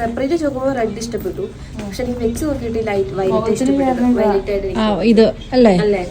Separate ചോക്കുമ്പോൾ red ഇഷ്ടപ്പെട്ടു. പക്ഷെ എനിക്ക് വെച്ച് നോക്കിയിട്ട് ലൈറ്റ് വൈലറ്റ് ഇഷ്ടപ്പെട്ടു. വൈലറ്റ് ആയിട്ട് ഇത് അല്ലേ? അല്ലേ?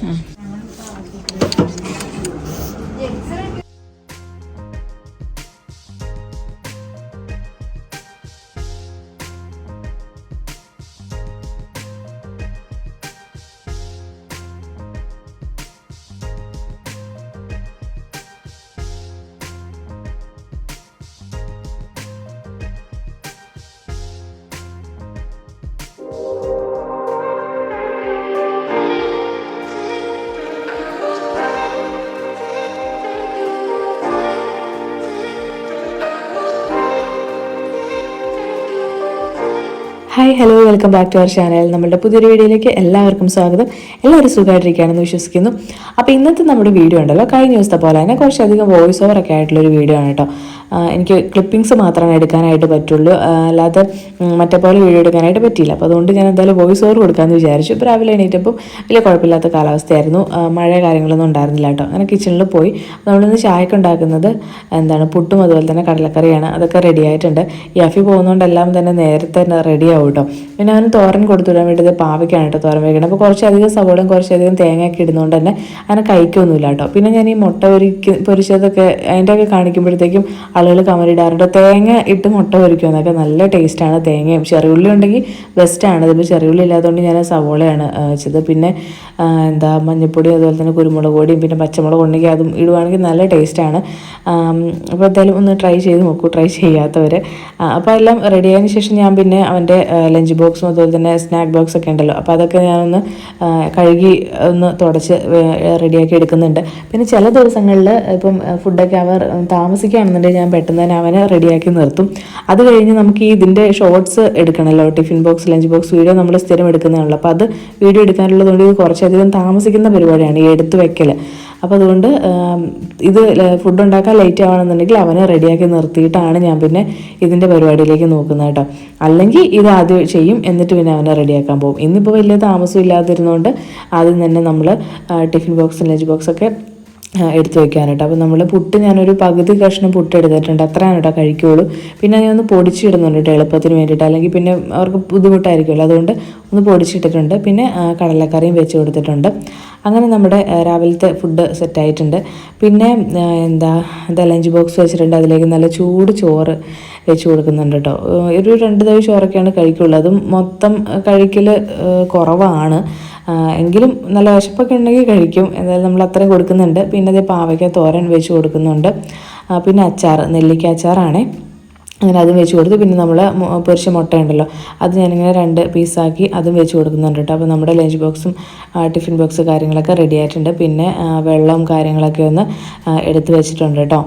Hi hello welcome back to our channel നമ്മുടെ പുതിയൊരു വീഡിയോയിലേക്ക് എല്ലാവർക്കും സ്വാഗതം. എല്ലാവരും സുഖമായിട്ടിരിക്കുകയാണെന്ന് വിശ്വസിക്കുന്നു. അപ്പോൾ ഇന്നത്തെ നമ്മുടെ വീഡിയോ ഉണ്ടല്ലോ. കഴിഞ്ഞ ദിവസത്തെ പോലെ തന്നെ കുറച്ചധികം വോയിസ് ഓവർ ഒക്കെ ആയിട്ടുള്ളൊരു വീഡിയോ ആണ് കേട്ടോ. എനിക്ക് ക്ലിപ്പിങ്സ് മാത്രമേ എടുക്കാനായിട്ട് പറ്റുള്ളൂ. അല്ലാതെ മറ്റേ പോലെ വീഡിയോ എടുക്കാനായിട്ട് പറ്റിയില്ല. അപ്പോൾ അതുകൊണ്ട് ഞാൻ എന്തായാലും വോയിസ് ഓവർ കൊടുക്കാമെന്ന് വിചാരിച്ചു. ഇപ്പോൾ രാവിലെ എണീറ്റപ്പോൾ വലിയ കുഴപ്പമില്ലാത്ത കാലാവസ്ഥയായിരുന്നു. മഴ കാര്യങ്ങളൊന്നും ഉണ്ടായിരുന്നില്ല കേട്ടോ. അങ്ങനെ കിച്ചണിൽ പോയി. നമ്മളിന്ന് ചായക്ക് ഉണ്ടാക്കുന്നത് എന്താണ്? പുട്ടും അതുപോലെ തന്നെ കടലക്കറിയാണ്. അതൊക്കെ റെഡി ആയിട്ടുണ്ട്. യഫി പോകുന്നതുകൊണ്ടെല്ലാം തന്നെ നേരത്തെ തന്നെ റെഡി ആവും കേട്ടോ. പിന്നെ അവന് തോരൻ കൊടുത്തുവിടാൻ വേണ്ടിയത് പാവയ്ക്കാണ് കേട്ടോ തോരൻ വയ്ക്കണം അപ്പോൾ കുറച്ചധികം സവോളയും കുറച്ചധികം തേങ്ങയൊക്കെ ഇടുന്നതുകൊണ്ട് തന്നെ അങ്ങനെ കഴിക്കൊന്നുമില്ല കേട്ടോ. പിന്നെ ഞാൻ ഈ മുട്ട പൊരിക്ക് പൊരിച്ചതൊക്കെ അതിന്റെയൊക്കെ കാണിക്കുമ്പോഴത്തേക്കും ആളുകൾ കമലിടാറുണ്ട് തേങ്ങ ഇട്ട് മുട്ട പൊരിക്കും എന്നൊക്കെ നല്ല ടേസ്റ്റാണ് തേങ്ങയും. ചെറിയുള്ളി ഉണ്ടെങ്കിൽ ബെസ്റ്റാണ് ഇതിപ്പോൾ ചെറിയുള്ളി ഇല്ലാത്തതുകൊണ്ട് ഞാൻ സവോളയാണ് വെച്ചത്. പിന്നെ എന്താ മഞ്ഞൾപ്പൊടി അതുപോലെ തന്നെ കുരുമുളക് പൊടിയും പിന്നെ പച്ചമുളക് ഉണ്ടെങ്കിൽ അതും ഇടുവാണെങ്കിൽ നല്ല ടേസ്റ്റാണ് അപ്പോൾ എന്തായാലും ഒന്ന് ട്രൈ ചെയ്ത് നോക്കൂ. ട്രൈ ചെയ്യാത്തവർ അപ്പോൾ എല്ലാം റെഡി ആയതിനു ശേഷം ഞാൻ പിന്നെ അവന്റെ ലഞ്ച് ബോക്സും അതുപോലെ തന്നെ സ്നാക്ക് ബോക്സ് ഒക്കെ ഉണ്ടല്ലോ. അപ്പോൾ അതൊക്കെ ഞാനൊന്ന് കഴുകി ഒന്ന് തുടച്ച് റെഡിയാക്കി എടുക്കുന്നുണ്ട്. പിന്നെ ചില ദിവസങ്ങളിൽ ഇപ്പം ഫുഡൊക്കെ അവർ താമസിക്കുകയാണെന്നുണ്ടെങ്കിൽ ഞാൻ പെട്ടെന്ന് തന്നെ അവനെ റെഡിയാക്കി നിർത്തും. അത് കഴിഞ്ഞ് നമുക്ക് ഈ ഇതിന്റെ shorts എടുക്കണമല്ലോ tiffin box lunch box video നമ്മൾ സ്ഥിരം എടുക്കുന്നതാണല്ലോ. അപ്പോൾ അത് വീഡിയോ എടുക്കാനുള്ളതുകൊണ്ട് ഇത് കുറച്ചധികം താമസിക്കുന്ന പരിപാടിയാണ് ഈ എടുത്തു വെക്കൽ അപ്പോൾ അതുകൊണ്ട് ഇത് ഫുഡ് ഉണ്ടാക്കാൻ ലേറ്റ് ആവണമെന്നുണ്ടെങ്കിൽ അവനെ റെഡിയാക്കി നിർത്തിയിട്ടാണ് ഞാൻ പിന്നെ ഇതിന്റെ പരിപാടിയിലേക്ക് നോക്കുന്നത് കേട്ടോ. അല്ലെങ്കിൽ ഇത് ആദ്യം ചെയ്യും എന്നിട്ട് പിന്നെ അവനെ റെഡിയാക്കാൻ പോകും. ഇന്നിപ്പോൾ വലിയ താമസം ഇല്ലാതിരുന്നതുകൊണ്ട് ആദ്യം തന്നെ നമ്മൾ ടിഫിൻ ബോക്സ് ലഞ്ച് ബോക്സ് ഒക്കെ ആ, എടുത്ത് വെക്കാനായിട്ട്. അപ്പോൾ നമ്മൾ പുട്ട് ഞാനൊരു പകുതി കഷ്ണം പുട്ട് എടുത്തിട്ടുണ്ട്. അത്രയാണ് കേട്ടോ കഴിക്കുകയുള്ളൂ പിന്നെ ഞാൻ ഒന്ന് പൊടിച്ചിടുന്നുണ്ട് കേട്ടോ എളുപ്പത്തിന് വേണ്ടിയിട്ട്. അല്ലെങ്കിൽ പിന്നെ അവർക്ക് ബുദ്ധിമുട്ടായിരിക്കുമല്ലോ. അതുകൊണ്ട് ഒന്ന് പൊടിച്ചിട്ടിട്ടുണ്ട്. പിന്നെ കടലക്കറിയും വെച്ച് കൊടുത്തിട്ടുണ്ട്. അങ്ങനെ നമ്മുടെ രാവിലത്തെ ഫുഡ് സെറ്റായിട്ടുണ്ട്. പിന്നെ എന്താ എന്താ ലഞ്ച് ബോക്സ് വെച്ചിട്ടുണ്ട്. അതിലേക്ക് നല്ല ചൂട് ചോറ് വെച്ച് കൊടുക്കുന്നുണ്ട് കേട്ടോ ഒരു രണ്ട് തവി ചോറൊക്കെയാണ് കഴിക്കുള്ളൂ. അതും മൊത്തം കഴിക്കൽ കുറവാണ്. എങ്കിലും നല്ല വിശപ്പൊക്കെ ഉണ്ടെങ്കിൽ കഴിക്കും. എന്തായാലും നമ്മൾ അത്രയും കൊടുക്കുന്നുണ്ട്. പിന്നെ അതേ പാവയ്ക്ക തോരൻ വെച്ച് കൊടുക്കുന്നുണ്ട്. പിന്നെ അച്ചാർ നെല്ലിക്ക അച്ചാറാണേ. അങ്ങനെ അതും വെച്ച് കൊടുത്ത്. പിന്നെ നമ്മൾ പൊരിച്ച മുട്ട ഉണ്ടല്ലോ അത് ഞാനിങ്ങനെ രണ്ട് പീസാക്കി അതും വെച്ച് കൊടുക്കുന്നുണ്ട് കേട്ടോ അപ്പോൾ നമ്മുടെ ലഞ്ച് ബോക്സും ടിഫിൻ ബോക്സ് കാര്യങ്ങളൊക്കെ റെഡി ആയിട്ടുണ്ട്. പിന്നെ വെള്ളവും കാര്യങ്ങളൊക്കെ ഒന്ന് എടുത്ത് വെച്ചിട്ടുണ്ട് കേട്ടോ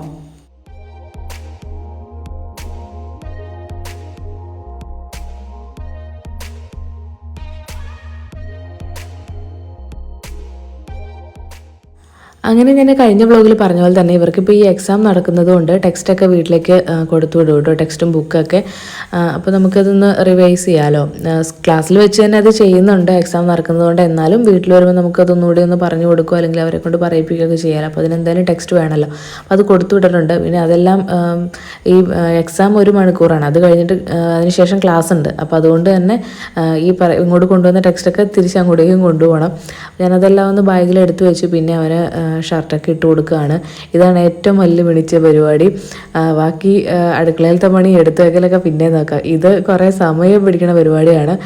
അങ്ങനെ ഞാൻ കഴിഞ്ഞ ബ്ലോഗിൽ പറഞ്ഞ പോലെ തന്നെ ഇവർക്കിപ്പോൾ ഈ എക്സാം നടക്കുന്നത് കൊണ്ട് ടെക്സ്റ്റൊക്കെ വീട്ടിലേക്ക് കൊടുത്തു വിടും കേട്ടോ ടെക്സ്റ്റും ബുക്കൊക്കെ അപ്പോൾ നമുക്കതൊന്ന് റിവൈസ് ചെയ്യാമല്ലോ ക്ലാസ്സിൽ വെച്ച് തന്നെ അത് ചെയ്യുന്നുണ്ട് എക്സാം നടക്കുന്നത് കൊണ്ട് എന്നാലും വീട്ടിൽ വരുമ്പോൾ നമുക്കതൊന്നുകൂടി ഒന്ന് പറഞ്ഞു കൊടുക്കുക അല്ലെങ്കിൽ അവരെ കൊണ്ട് പറയിപ്പിക്കുകയൊക്കെ ചെയ്യാമല്ലോ അപ്പോൾ അതിനെന്തായാലും ടെക്സ്റ്റ് വേണമല്ലോ അപ്പോൾ അത് കൊടുത്തു വിട്ടിട്ടുണ്ട്. പിന്നെ അതെല്ലാം ഈ എക്സാം ഒരു മണിക്കൂറാണ്. അത് കഴിഞ്ഞിട്ട് അതിനുശേഷം ക്ലാസ് ഉണ്ട്. അപ്പോൾ അതുകൊണ്ട് തന്നെ ഈ പറ ഇങ്ങോട്ട് കൊണ്ടുവന്ന ടെക്സ്റ്റൊക്കെ തിരിച്ച് അങ്ങോട്ടേക്കും കൊണ്ടുപോകണം. ഞാനതെല്ലാം ഒന്ന് ബാഗിൽ എടുത്തു വെച്ചു. പിന്നെ അവന് ഷർട്ടൊക്കെ ഇട്ട് കൊടുക്കുകയാണ്. ഇതാണ് ഏറ്റവും വലിയ മിണിച്ച പരിപാടി ബാക്കി അടുക്കളയിലത്തെ പണി എടുത്തു വെക്കലൊക്കെ പിന്നെ നോക്കാം. ഇത് കുറേ സമയം പിടിക്കുന്ന പരിപാടിയാണ്.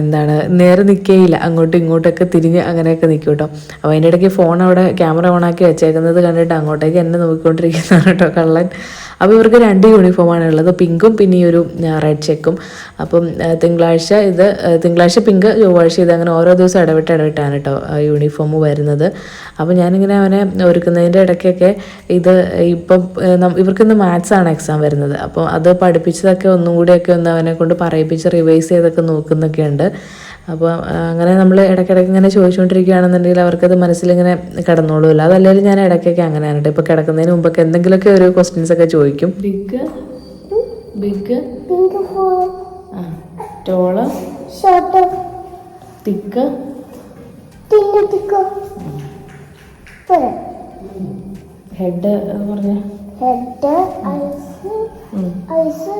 എന്താണ് നേരെ നിൽക്കേയില്ല അങ്ങോട്ടും ഇങ്ങോട്ടൊക്കെ തിരിഞ്ഞ് അങ്ങനെയൊക്കെ നിൽക്കും കേട്ടോ അപ്പോൾ അതിന്റെ ഇടയ്ക്ക് ഫോൺ അവിടെ ക്യാമറ ഓണാക്കി വെച്ചേക്കുന്നത് കണ്ടിട്ട് അങ്ങോട്ടേക്ക് എന്നെ നോക്കിക്കൊണ്ടിരിക്കുന്നതാണ് കേട്ടോ കള്ളൻ. അപ്പോൾ ഇവർക്ക് രണ്ട് യൂണിഫോമാണ് ഉള്ളത്. പിങ്കും പിന്നെ ഈ ഒരു റെഡ് ചെക്കും അപ്പം തിങ്കളാഴ്ച ഇത് തിങ്കളാഴ്ച പിങ്ക് ചൊവ്വാഴ്ച ഇത് അങ്ങനെ ഓരോ ദിവസം ഇടവിട്ട് ഇടവിട്ടാണ് കേട്ടോ യൂണിഫോം വരുന്നത്. അപ്പോൾ ഞാനിങ്ങനെ അവനെ ഒരുക്കുന്നതിന്റെ ഇടയ്ക്കൊക്കെ ഇത് ഇപ്പം ഇവർക്കിന്ന് മാത്സ് ആണ് എക്സാം വരുന്നത്. അപ്പോൾ അത് പഠിപ്പിച്ചതൊക്കെ ഒന്നും കൂടിയൊക്കെ ഒന്ന് അവനെ കൊണ്ട് പറയിപ്പിച്ച് റിവൈസ് ചെയ്തൊക്കെ നോക്കുന്നൊക്കെ ഉണ്ട് അപ്പോൾ അങ്ങനെ നമ്മൾ ഇടയ്ക്കിടയ്ക്ക് ഇങ്ങനെ ചോദിച്ചുകൊണ്ടിരിക്കുകയാണെന്നുണ്ടെങ്കിൽ അവർക്കത് മനസ്സിലിങ്ങനെ കിടന്നോളൂല്ല അതല്ലെങ്കിൽ ഞാൻ ഇടയ്ക്കൊക്കെ അങ്ങനെയാണ് കേട്ടോ ഇപ്പോൾ കിടക്കുന്നതിന് മുമ്പൊക്കെ എന്തെങ്കിലുമൊക്കെ ഒരു ക്വസ്റ്റ്യൻസ് ഒക്കെ ചോദിക്കും. ബിഗ് ബിഗ് ആ ടോൾ ഷോർട്ട് തിക്ക് തിക്കോ ഹെഡ് പറഞ്ഞ. Head eyes eyes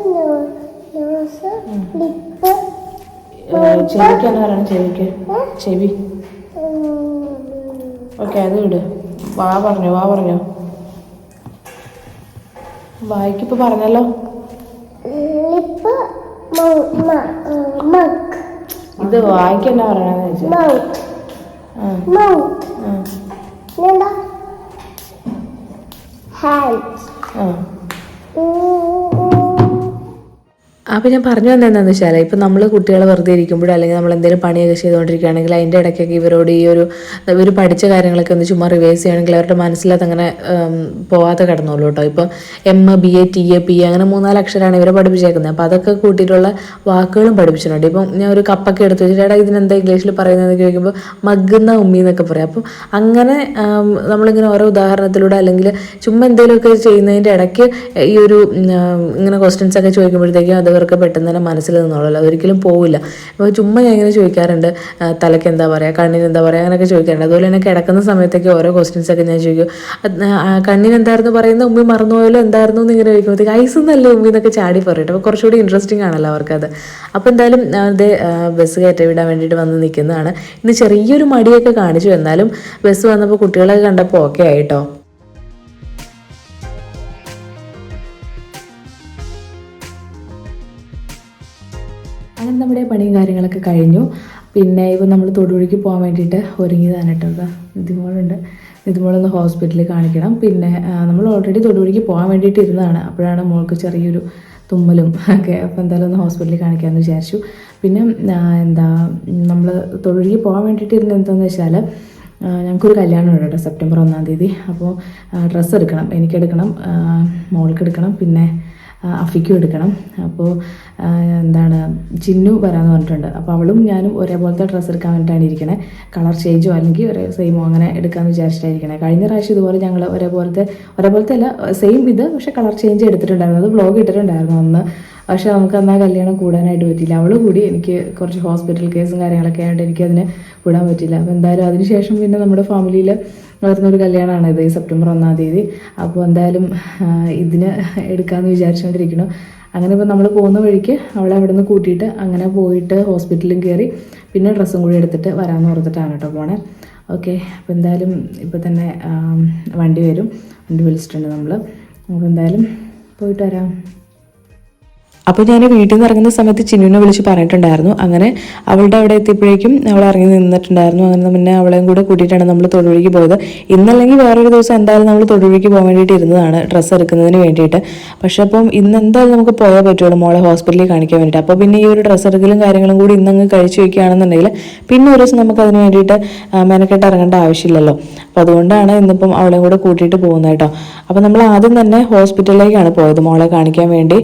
nose lip ചെവിക്ക് എന്നാ പറയണം? ചെവിക്ക്. ചെവി. ഓക്കെ അത് വിട് വാ പറഞ്ഞോ വാ പറഞ്ഞോ. വായിക്കിപ്പോ പറഞ്ഞല്ലോ. ഇത് വായിക്ക് എന്നാ പറയണെന്ന് ചോദിച്ചു. മൗത്ത് അപ്പോൾ ഞാൻ പറഞ്ഞു വന്നത് എന്താണെന്ന് വെച്ചാൽ ഇപ്പം നമ്മൾ കുട്ടികളെ വെറുതെ ഇരിക്കുമ്പോഴോ അല്ലെങ്കിൽ നമ്മൾ എന്തെങ്കിലും പണിയൊക്കെ ചെയ്തുകൊണ്ടിരിക്കുകയാണെങ്കിൽ അതിന്റെ ഇടയ്ക്കൊക്കെ ഇവരോട് ഈ ഒരു ഇവർ പഠിച്ച കാര്യങ്ങളൊക്കെ ഒന്ന് ചുമ്മാ റിവേഴ്സ് ചെയ്യുകയാണെങ്കിൽ അവരുടെ മനസ്സിലത് അങ്ങനെ പോവാതെ കിടന്നോളൂ കേട്ടോ. ഇപ്പം M B A T A P അങ്ങനെ മൂന്നാൽ അക്ഷരമാണ് ഇവരെ പഠിപ്പിച്ചേക്കുന്നത്. അപ്പോൾ അതൊക്കെ കൂട്ടിയിട്ടുള്ള വാക്കുകളും പഠിപ്പിച്ചിട്ടുണ്ട്. ഇപ്പം ഞാൻ ഒരു കപ്പൊക്കെ എടുത്ത് വെച്ചിട്ട് ഇതിനെന്താ ഇംഗ്ലീഷിൽ പറയുന്നതെന്ന് ചോദിക്കുമ്പോൾ മഗ്ഗുന്ന ഉമ്മി എന്നൊക്കെ പറയും. അപ്പം അങ്ങനെ നമ്മളിങ്ങനെ ഓരോ ഉദാഹരണത്തിലൂടെ അല്ലെങ്കിൽ ചുമ്മാ എന്തെങ്കിലുമൊക്കെ ചെയ്യുന്നതിന്റെ ഇടയ്ക്ക് ഈ ഒരു ഇങ്ങനെ ക്വസ്റ്റ്യൻസ് ഒക്കെ ചോദിക്കുമ്പോഴത്തേക്കും അത് ഇവർക്ക് പെട്ടെന്ന് തന്നെ മനസ്സിൽ നിന്നോളല്ലോ. ഒരിക്കലും പോവില്ല. അപ്പോൾ ചുമ്മാ ഞാൻ ഇങ്ങനെ ചോദിക്കാറുണ്ട് തലയ്ക്ക് എന്താ പറയുക കണ്ണിന് എന്താ പറയുക അങ്ങനെയൊക്കെ ചോദിക്കാറുണ്ട്. അതുപോലെ തന്നെ കിടക്കുന്ന സമയത്തൊക്കെ ഓരോ ക്വസ്റ്റ്യൻസൊക്കെ ഞാൻ ചോദിക്കും. കണ്ണിന് എന്തായിരുന്നു പറയുന്നത്? ഉമ്മി മറന്നുപോയാലോ എന്തായിരുന്നു എന്ന് ഇങ്ങനെ ചോദിക്കുമ്പോഴത്തേക്ക് ഐസ് എന്നല്ലേ ഉമ്മി എന്നൊക്കെ ചാടി പറയട്ടെ അപ്പോൾ കുറച്ചുകൂടി ഇൻട്രസ്റ്റിംഗ് ആണല്ലോ അവർക്കത്. അപ്പോൾ എന്തായാലും അത് ബസ് കയറ്റി വിടാൻ വേണ്ടിയിട്ട് വന്ന് നിൽക്കുന്നതാണ്. ഇന്ന് ചെറിയൊരു മടിയൊക്കെ കാണിച്ചു. എന്നാലും ബസ് വന്നപ്പോൾ കുട്ടികളൊക്കെ കണ്ടപ്പോൾ ഓക്കെ ആയിട്ടോ അങ്ങനെ നമ്മുടെ പണിയും കാര്യങ്ങളൊക്കെ കഴിഞ്ഞു. പിന്നെ ഇപ്പോൾ നമ്മൾ തൊടുപുഴയ്ക്ക് പോകാൻ വേണ്ടിയിട്ട് ഒരുങ്ങിയതാണ് കേട്ടോ ഇതാ നിതിമോളുണ്ട് നിതിമോളൊന്ന് ഹോസ്പിറ്റലിൽ കാണിക്കണം. പിന്നെ നമ്മൾ ഓൾറെഡി തൊടുപുഴയ്ക്ക് പോകാൻ വേണ്ടിയിട്ട് ഇരുന്നതാണ്. അപ്പോഴാണ് മോൾക്ക് ചെറിയൊരു തുമ്മലും ഒക്കെ. അപ്പോൾ എന്തായാലും ഒന്ന് ഹോസ്പിറ്റലിൽ കാണിക്കാമെന്ന് വിചാരിച്ചു. പിന്നെ എന്താ നമ്മൾ തൊഴിലേക്ക് പോകാൻ വേണ്ടിയിട്ട് ഇരുന്ന് എന്താണെന്ന് വെച്ചാൽ ഞങ്ങൾക്കൊരു കല്യാണം ഉണ്ട് കേട്ടോ സെപ്റ്റംബർ ഒന്നാം തീയതി. അപ്പോൾ ഡ്രസ്സ് എടുക്കണം. എനിക്കെടുക്കണം മോൾക്ക് എടുക്കണം. പിന്നെ അഫിക്കും എടുക്കണം. അപ്പോൾ എന്താണ് ചിന്നു വരാമെന്ന് പറഞ്ഞിട്ടുണ്ട്. അപ്പോൾ അവളും ഞാനും ഒരേപോലത്തെ ഡ്രസ്സ് എടുക്കാൻ വേണ്ടിയിട്ടാണ് ഇരിക്കണേ. കളർ ചേഞ്ചോ അല്ലെങ്കിൽ ഒരേ സെയിമോ അങ്ങനെ എടുക്കാമെന്ന് വിചാരിച്ചിട്ടായിരിക്കണേ കഴിഞ്ഞ പ്രാവശ്യം ഇതുപോലെ ഞങ്ങൾ ഒരേപോലത്തെ ഒരേപോലത്തെ അല്ല സെയിം ഇത് പക്ഷേ കളർ ചേഞ്ച് എടുത്തിട്ടുണ്ടായിരുന്നു. അത് വ്ളോഗ് ഇട്ടിട്ടുണ്ടായിരുന്നു അന്ന്. പക്ഷെ നമുക്ക് അന്ന് കല്യാണം കൂടാനായിട്ട് പറ്റിയില്ല. അവൾ കൂടി എനിക്ക് കുറച്ച് ഹോസ്പിറ്റൽ കേസും കാര്യങ്ങളൊക്കെ ആയതുകൊണ്ട് എനിക്കതിന് കൂടാൻ പറ്റില്ല അപ്പോൾ എന്തായാലും അതിനുശേഷം പിന്നെ നമ്മുടെ ഫാമിലിയിൽ വരുന്നൊരു കല്യാണമാണ് ഇത് സെപ്റ്റംബർ ഒന്നാം തീയതി. അപ്പോൾ എന്തായാലും ഇതിന് എടുക്കാമെന്ന് വിചാരിച്ചുകൊണ്ടിരിക്കണം അങ്ങനെ ഇപ്പോൾ നമ്മൾ പോകുന്ന വഴിക്ക് അവളെ അവിടെ നിന്ന് കൂട്ടിയിട്ട് അങ്ങനെ പോയിട്ട് ഹോസ്പിറ്റലിലും കയറി പിന്നെ ഡ്രസ്സും കൂടി എടുത്തിട്ട് വരാമെന്ന് ഓർത്തിട്ടാണ് കേട്ടോ പോണേ. ഓക്കെ അപ്പോൾ എന്തായാലും ഇപ്പോൾ തന്നെ വണ്ടി വരും. വണ്ടി വിളിച്ചിട്ടുണ്ട് നമ്മൾ നമുക്ക് എന്തായാലും പോയിട്ട് വരാം. അപ്പോൾ ഞാൻ വീട്ടിൽ നിന്ന് ഇറങ്ങുന്ന സമയത്ത് ചിന്നുവിനെ വിളിച്ച് പറഞ്ഞിട്ടുണ്ടായിരുന്നു. അങ്ങനെ അവളുടെ അവിടെ എത്തിയപ്പോഴേക്കും അവൾ ഇറങ്ങി നിന്നിട്ടുണ്ടായിരുന്നു. അങ്ങനെ പിന്നെ അവളെയും കൂടെ കൂട്ടിയിട്ടാണ് നമ്മൾ തൊടുവഴിക്ക് പോയത്. ഇന്നല്ലെങ്കിൽ വേറൊരു ദിവസം എന്തായാലും നമ്മൾ തൊടുവഴിക്ക് പോകാൻ വേണ്ടിയിട്ട് ഇരുന്നതാണ് ഡ്രസ്സ് എടുക്കുന്നതിന് വേണ്ടിയിട്ട്. പക്ഷെ അപ്പം ഇന്ന് എന്തായാലും നമുക്ക് പോയാൽ പറ്റുള്ളൂ മോളെ ഹോസ്പിറ്റലിൽ കാണിക്കാൻ വേണ്ടിയിട്ട്. അപ്പോൾ പിന്നെ ഈ ഒരു ഡ്രസ്സ് എടുക്കലും കാര്യങ്ങളും കൂടി ഇന്നങ്ങ് കഴിച്ചു വയ്ക്കുകയാണെന്നുണ്ടെങ്കിൽ പിന്നെ ഒരു ദിവസം നമുക്ക് അതിന് വേണ്ടിയിട്ട് മെനക്കെട്ട് ഇറങ്ങേണ്ട ആവശ്യമില്ലല്ലോ. അപ്പോൾ അതുകൊണ്ടാണ് ഇന്നിപ്പം അവളെയും കൂടെ കൂട്ടിയിട്ട് പോകുന്നത് കേട്ടോ. അപ്പോൾ നമ്മൾ ആദ്യം തന്നെ ഹോസ്പിറ്റലിലേക്കാണ് പോയത് മോളെ കാണിക്കാൻ വേണ്ടി.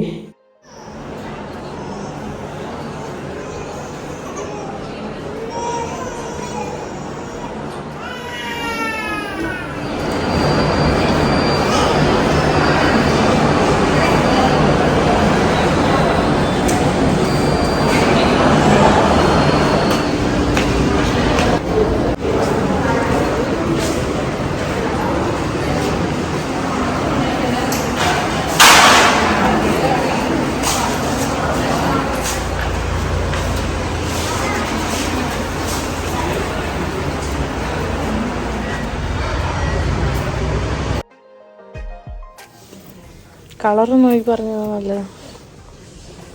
കളർ നോക്കി പറഞ്ഞു നല്ല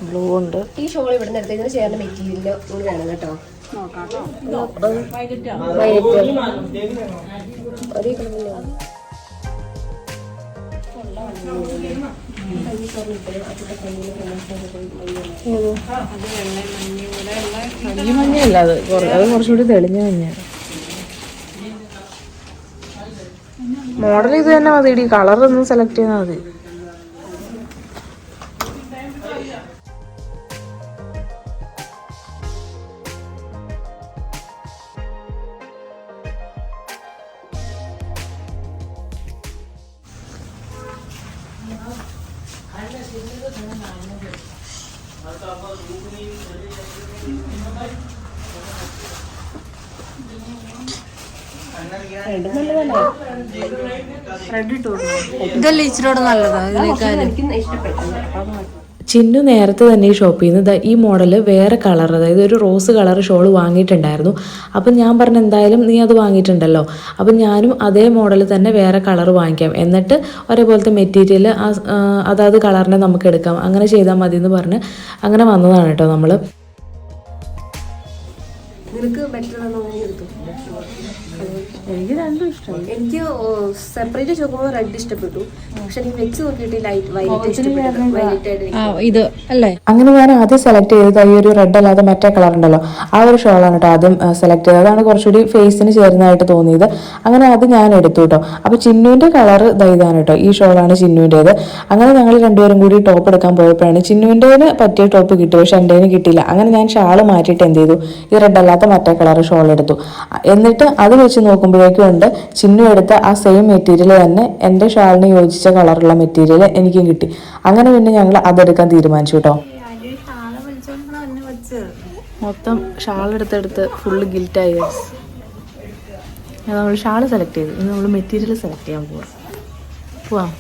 ബ്ലൂ ഉണ്ട്. ഈ ഷോൾ ഇവിടെ നിന്ന് ചേർന്ന മെറ്റീരിയൽ കൂടി വേണം കേട്ടോ. ഈ മഞ്ഞയല്ല അത്. അത് കുറച്ചുകൂടി തെളിഞ്ഞ മഞ്ഞ മോഡൽ ഇത് തന്നെ മതി. കളർ ഒന്ന് സെലക്ട് ചെയ്താൽ മതി. എനിക്ക് ഇഷ്ടപ്പെട്ടത് അപ്പം ചിന്നു നേരത്തെ തന്നെ ഈ ഷോപ്പിൽ നിന്ന് ദാ ഈ മോഡൽ വേറെ കളർ അതായത് ഒരു റോസ് കളർ ഷോൾ വാങ്ങിയിട്ടുണ്ടായിരുന്നു. അപ്പം ഞാൻ പറഞ്ഞു എന്തായാലും നീ അത് വാങ്ങിയിട്ടുണ്ടല്ലോ. അപ്പം ഞാനും അതേ മോഡൽ തന്നെ വേറെ കളർ വാങ്ങിക്കാം. എന്നിട്ട് ഒരേപോലത്തെ മെറ്റീരിയൽ അതാത് കളറിനെ നമുക്ക് എടുക്കാം. അങ്ങനെ ചെയ്താൽ മതി എന്ന് പറഞ്ഞ് അങ്ങനെ വന്നതാണ് കേട്ടോ നമ്മൾ നിനക്ക് ബെറ്റർ ആണെന്ന് തോന്നിയെടുത്തു എനിക്ക് രണ്ടും ഇഷ്ടം. എനിക്ക് സെപ്പറേറ്റ് ചോക്കുമ്പോൾ റെഡ് ഇഷ്ടപ്പെട്ടു. പക്ഷെ നീ വെച്ച് നോക്കിയിട്ട് ലൈറ്റ് വൈലറ്റ് ഇഷ്ടപ്പെട്ടു. വൈലറ്റ് ഇത്. അല്ലേ? അങ്ങനെ ഞാൻ ആദ്യം സെലക്ട് ചെയ്തത് ഈ ഒരു റെഡ് അല്ലാതെ മറ്റേ കളർ ഉണ്ടല്ലോ. ആ ഒരു ഷോളാണ് കേട്ടോ ആദ്യം സെലക്ട് ചെയ്തത്. അതാണ് കുറച്ചുകൂടി ഫേസിന് ചേരുന്നതായിട്ട് തോന്നിയത്. അങ്ങനെ അത് ഞാൻ എടുത്തു കേട്ടോ. അപ്പോൾ ചിന്നുവിന്റെ കളർ ഇതാണ് കേട്ടോ. ഈ ആണ് ചിന്നുവിന്റേത് അങ്ങനെ ഞങ്ങൾ രണ്ടുപേരും കൂടി ടോപ്പ് എടുക്കാൻ പോയപ്പോഴാണ് ചിന്നുവിന്റേന് പറ്റിയ ടോപ്പ് കിട്ടി. പക്ഷെ എന്റെന് കിട്ടിയില്ല. അങ്ങനെ ഞാൻ ഷാൾ മാറ്റിയിട്ട് എന്ത് ചെയ്തു? ഈ റെഡ് അല്ലാത്ത മറ്റേ കളർ ഷോൾ എടുത്തു. എന്നിട്ട് അത് വെച്ച് നോക്കുമ്പോഴേക്കും ഉണ്ട്. ചിന്നു എടുത്ത ആ സെയിം മെറ്റീരിയൽ തന്നെ എന്റെ ഷാളിന് യോജിച്ച കളറുള്ള മെറ്റീരിയൽ എനിക്കും കിട്ടി. അങ്ങനെ പിന്നെ ഞങ്ങൾ അതെടുക്കാൻ തീരുമാനിച്ചു കേട്ടോ മൊത്തം ഷാൾ എടുത്തെടുത്ത് ഫുള്ള് ഗിൽറ്റായി നമ്മൾ ഷാൾ സെലക്ട് ചെയ്തു. ഇനി നമ്മൾ മെറ്റീരിയൽ സെലക്ട് ചെയ്യാൻ പോവാം. പോവാം.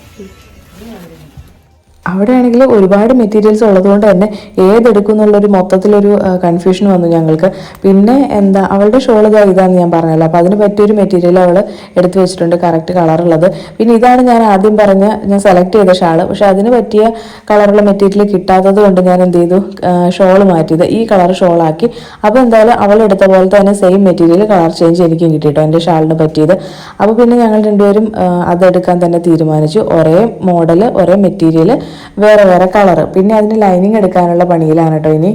അവിടെ ആണെങ്കിൽ ഒരുപാട് മെറ്റീരിയൽസ് ഉള്ളതുകൊണ്ട് തന്നെ ഏതെടുക്കും എന്നുള്ളൊരു മൊത്തത്തിലൊരു കൺഫ്യൂഷൻ വന്നു ഞങ്ങൾക്ക്. പിന്നെ എന്താ അവളുടെ ഷോൾ ഇതാ ഇതാന്ന് ഞാൻ പറഞ്ഞല്ലോ. അപ്പോൾ അതിന് പറ്റിയൊരു മെറ്റീരിയൽ അവൾ എടുത്തു വെച്ചിട്ടുണ്ട് കറക്റ്റ് കളറുള്ളത് പിന്നെ ഇതാണ് ഞാൻ ആദ്യം പറഞ്ഞ ഞാൻ സെലക്ട് ചെയ്ത ഷാൾ പക്ഷെ അതിന് പറ്റിയ കളറുള്ള മെറ്റീരിയൽ കിട്ടാത്തത് കൊണ്ട് ഞാൻ എന്ത് ചെയ്തു ഷോൾ മാറ്റിയത്. ഈ കളർ ഷോളാക്കി അപ്പോൾ എന്തായാലും അവൾ എടുത്ത പോലെ തന്നെ സെയിം മെറ്റീരിയൽ കളർ ചേഞ്ച് എനിക്കും കിട്ടിയിട്ടോ എന്റെ ഷാളിന് പറ്റിയത്. അപ്പോൾ പിന്നെ ഞങ്ങൾ രണ്ടുപേരും അതെടുക്കാൻ തന്നെ തീരുമാനിച്ചു. ഒരേ മോഡൽ ഒരേ മെറ്റീരിയൽ വേറെ വേറെ കളർ പിന്നെ അതിന് ലൈനിങ് എടുക്കാനുള്ള പണിയിലാണ് കേട്ടോ ഇനി.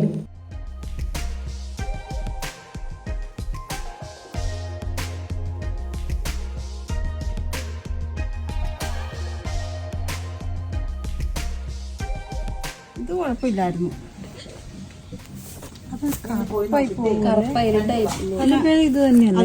ഇത് കുഴപ്പമില്ലായിരുന്നു. അല്ലെങ്കിൽ ഇത് തന്നെയല്ലേ?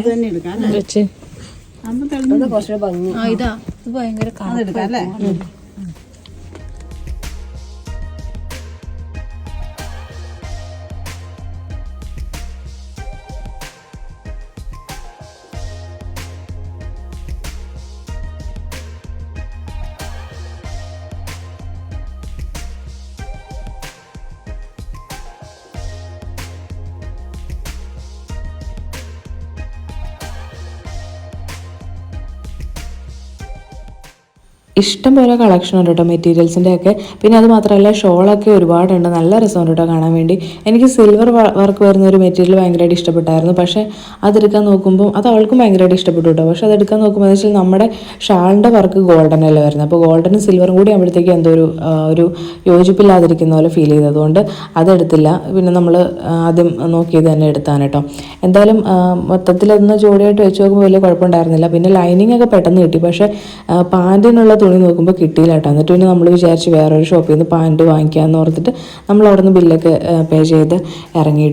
ഇഷ്ടം പോലെ കളക്ഷൻ ഉണ്ട് കേട്ടോ മെറ്റീരിയൽസിന്റെ ഒക്കെ. പിന്നെ അത് മാത്രമല്ല ഷോളൊക്കെ ഒരുപാടുണ്ട്. നല്ല രസമുണ്ട് കേട്ടോ കാണാൻ വേണ്ടി. എനിക്ക് സിൽവർ വർക്ക് വരുന്ന ഒരു മെറ്റീരിയൽ ഭയങ്കരമായിട്ട് ഇഷ്ടപ്പെട്ടായിരുന്നു. പക്ഷേ അതെടുക്കാൻ നോക്കുമ്പോൾ അത് അവൾക്കും ഭയങ്കരമായിട്ട് ഇഷ്ടപ്പെട്ടു കേട്ടോ. പക്ഷേ അതെടുക്കാൻ നോക്കുമ്പോൾ എന്ന് വെച്ചാൽ നമ്മുടെ ഷാളിന്റെ വർക്ക് ഗോൾഡൻ അല്ലേ വരുന്നത്. അപ്പോൾ ഗോൾഡനും സിൽവറും കൂടി ആകുമ്പോഴത്തേക്ക് എന്തോ ഒരു ഒരു യോജിപ്പില്ലാതിരിക്കുന്ന പോലെ ഫീൽ ചെയ്തതുകൊണ്ട് അതെടുത്തില്ല. പിന്നെ നമ്മൾ ആദ്യം നോക്കിയത് തന്നെ എടുത്താണ് കേട്ടോ. എന്തായാലും മൊത്തത്തിലൊന്ന് ജോഡിയായിട്ട് വെച്ച് നോക്കുമ്പോൾ വലിയ കുഴപ്പമുണ്ടായിരുന്നില്ല. പിന്നെ ലൈനിങ് ഒക്കെ പെട്ടെന്ന് കിട്ടി. പക്ഷേ പാന്റിനുള്ള തുണി നോക്കുമ്പോൾ കിട്ടിയില്ല കേട്ടോ എന്നിട്ട് പിന്നെ നമ്മൾ വിചാരിച്ച് വേറൊരു ഷോപ്പിൽ നിന്ന് പാന്റ് വാങ്ങിക്കാമെന്ന് ഓർത്തിട്ട് നമ്മൾ അവിടെ നിന്ന് ബില്ലൊക്കെ പേ ചെയ്ത് ഇറങ്ങി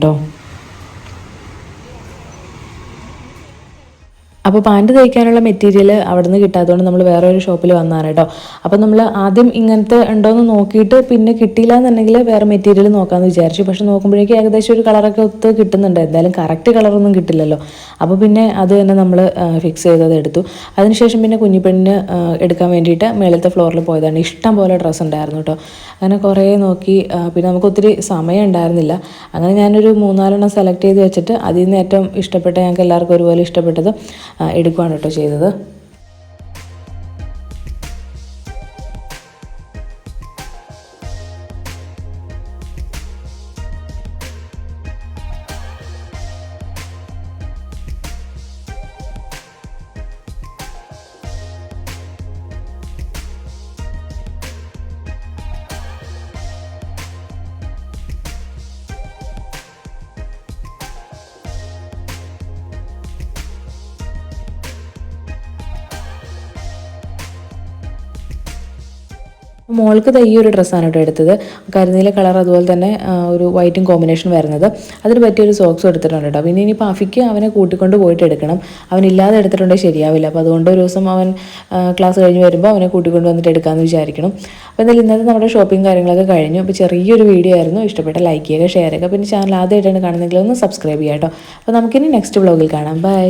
അപ്പോൾ പാന്റ് തയ്ക്കാനുള്ള മെറ്റീരിയൽ അവിടെ നിന്ന് കിട്ടാത്തതുകൊണ്ട് നമ്മൾ വേറെ ഒരു ഷോപ്പിൽ വന്നതാണ് കേട്ടോ. അപ്പോൾ നമ്മൾ ആദ്യം ഇങ്ങനത്തെ ഉണ്ടോയെന്ന് നോക്കിയിട്ട് പിന്നെ കിട്ടിയില്ല എന്നുണ്ടെങ്കിൽ വേറെ മെറ്റീരിയൽ നോക്കാമെന്ന് വിചാരിച്ചു. പക്ഷെ നോക്കുമ്പോഴേക്കും ഏകദേശം ഒരു കളറൊക്കെ ഒത്ത് കിട്ടുന്നുണ്ട്. എന്തായാലും കറക്റ്റ് കളറൊന്നും കിട്ടില്ലല്ലോ. അപ്പോൾ പിന്നെ അത് തന്നെ നമ്മൾ ഫിക്സ് ചെയ്തത് എടുത്തു. അതിനുശേഷം പിന്നെ കുഞ്ഞിപ്പെണ്ണിന് എടുക്കാൻ വേണ്ടിയിട്ട് മേളത്തെ ഫ്ലോറിൽ പോയതാണ്. ഇഷ്ടം പോലെ ഡ്രസ്സ് ഉണ്ടായിരുന്നു കേട്ടോ. അങ്ങനെ കുറേ നോക്കി പിന്നെ നമുക്ക് ഒത്തിരി സമയം ഉണ്ടായിരുന്നില്ല. അങ്ങനെ ഞാനൊരു മൂന്നാലെണ്ണം സെലക്ട് ചെയ്ത് വെച്ചിട്ട് അതിൽ നിന്ന് ഏറ്റവും ഇഷ്ടപ്പെട്ട ഞങ്ങൾക്ക് എല്ലാവർക്കും ഒരുപോലെ ഇഷ്ടപ്പെട്ടത് എടുക്കുകയാണ് കേട്ടോ ചെയ്തത്. മോൾക്ക് ഈ ഒരു ഡ്രസ്സാണ് കേട്ടോ എടുത്തത്. കരുനീല കളർ അതുപോലെ തന്നെ ഒരു വൈറ്റും കോമ്പിനേഷൻ വരുന്നത്. അതിന് പറ്റിയൊരു സോക്സും എടുത്തിട്ടുണ്ട് കേട്ടോ. പിന്നെ ഇനി പാഫിക്ക് അവനെ കൂട്ടിക്കൊണ്ട് പോയിട്ട് എടുക്കണം. അവനില്ലാതെ എടുത്തിട്ടുണ്ടെങ്കിൽ ശരിയാവില്ല. അപ്പോൾ അതുകൊണ്ട് ഒരു ദിവസം അവൻ ക്ലാസ് കഴിഞ്ഞ് വരുമ്പോൾ അവനെ കൂട്ടിക്കൊണ്ട് വന്നിട്ട് എടുക്കാമെന്ന് വിചാരിക്കണം. അപ്പോൾ എന്തായാലും ഇന്നത്തെ നമ്മുടെ ഷോപ്പിംഗ് കാര്യങ്ങളൊക്കെ കഴിഞ്ഞു. അപ്പോൾ ചെറിയൊരു വീഡിയോ ആയിരുന്നു. ഇഷ്ടപ്പെട്ട ലൈക്ക് ചെയ്യുക ഷെയർ ചെയ്യുക. പിന്നെ ചാനൽ ആദ്യമായിട്ടാണ് കാണുന്നെങ്കിൽ ഒന്ന് സബ്സ്ക്രൈബ് ചെയ്യാം കേട്ടോ. അപ്പോൾ നമുക്കിനി നെക്സ്റ്റ് വ്ളോഗിൽ കാണാം. ബൈ